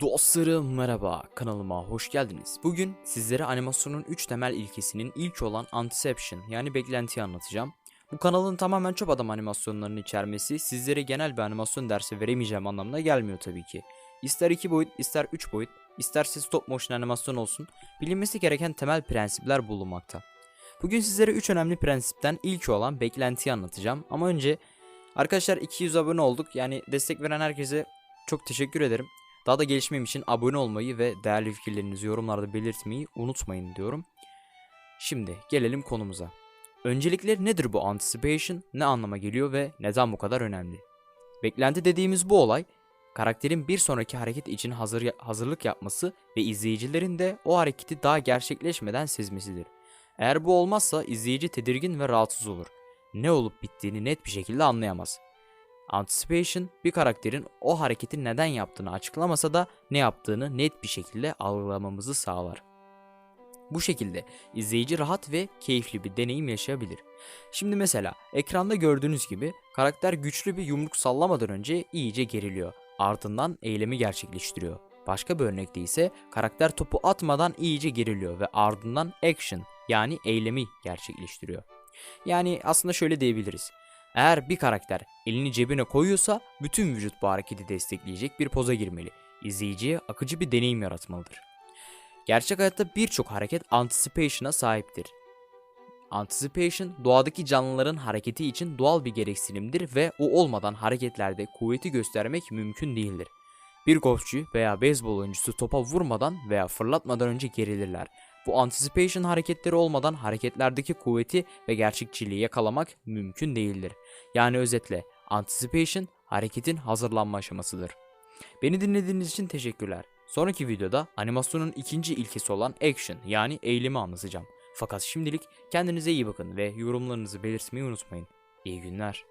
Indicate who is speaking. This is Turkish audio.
Speaker 1: Dostlarım merhaba kanalıma hoş geldiniz. Bugün sizlere animasyonun 3 temel ilkesinin ilk olan Anticipation yani beklentiyi anlatacağım. Bu kanalın tamamen çöp adam animasyonlarını içermesi sizlere genel bir animasyon dersi veremeyeceğim anlamına gelmiyor tabii ki. İster 2 boyut ister 3 boyut isterse stop motion animasyon olsun bilinmesi gereken temel prensipler bulunmakta. Bugün sizlere 3 önemli prensipten ilki olan beklentiyi anlatacağım ama önce arkadaşlar 200 abone olduk yani destek veren herkese çok teşekkür ederim. Daha da gelişmem için abone olmayı ve değerli fikirlerinizi yorumlarda belirtmeyi unutmayın diyorum. Şimdi gelelim konumuza. Öncelikle nedir bu anticipation, ne anlama geliyor ve neden bu kadar önemli? Beklenti dediğimiz bu olay, karakterin bir sonraki hareket için hazır hazırlık yapması ve izleyicilerin de o hareketi daha gerçekleşmeden sezmesidir. Eğer bu olmazsa izleyici tedirgin ve rahatsız olur. Ne olup bittiğini net bir şekilde anlayamaz. Anticipation bir karakterin o hareketi neden yaptığını açıklamasa da ne yaptığını net bir şekilde algılamamızı sağlar. Bu şekilde izleyici rahat ve keyifli bir deneyim yaşayabilir. Şimdi mesela ekranda gördüğünüz gibi karakter güçlü bir yumruk sallamadan önce iyice geriliyor. Ardından eylemi gerçekleştiriyor. Başka bir örnekte ise karakter topu atmadan iyice geriliyor ve ardından action yani eylemi gerçekleştiriyor. Yani aslında şöyle diyebiliriz. Eğer bir karakter elini cebine koyuyorsa bütün vücut bu hareketi destekleyecek bir poza girmeli. İzleyiciye akıcı bir deneyim yaratmalıdır. Gerçek hayatta birçok hareket anticipation'a sahiptir. Anticipation doğadaki canlıların hareketi için doğal bir gereksinimdir ve o olmadan hareketlerde kuvveti göstermek mümkün değildir. Bir golfçü veya beyzbol oyuncusu topa vurmadan veya fırlatmadan önce gerilirler. Bu anticipation hareketleri olmadan hareketlerdeki kuvveti ve gerçekçiliği yakalamak mümkün değildir. Yani özetle anticipation hareketin hazırlanma aşamasıdır. Beni dinlediğiniz için teşekkürler. Sonraki videoda animasyonun ikinci ilkesi olan action yani eylemi anlatacağım. Fakat şimdilik kendinize iyi bakın ve yorumlarınızı belirtmeyi unutmayın. İyi günler.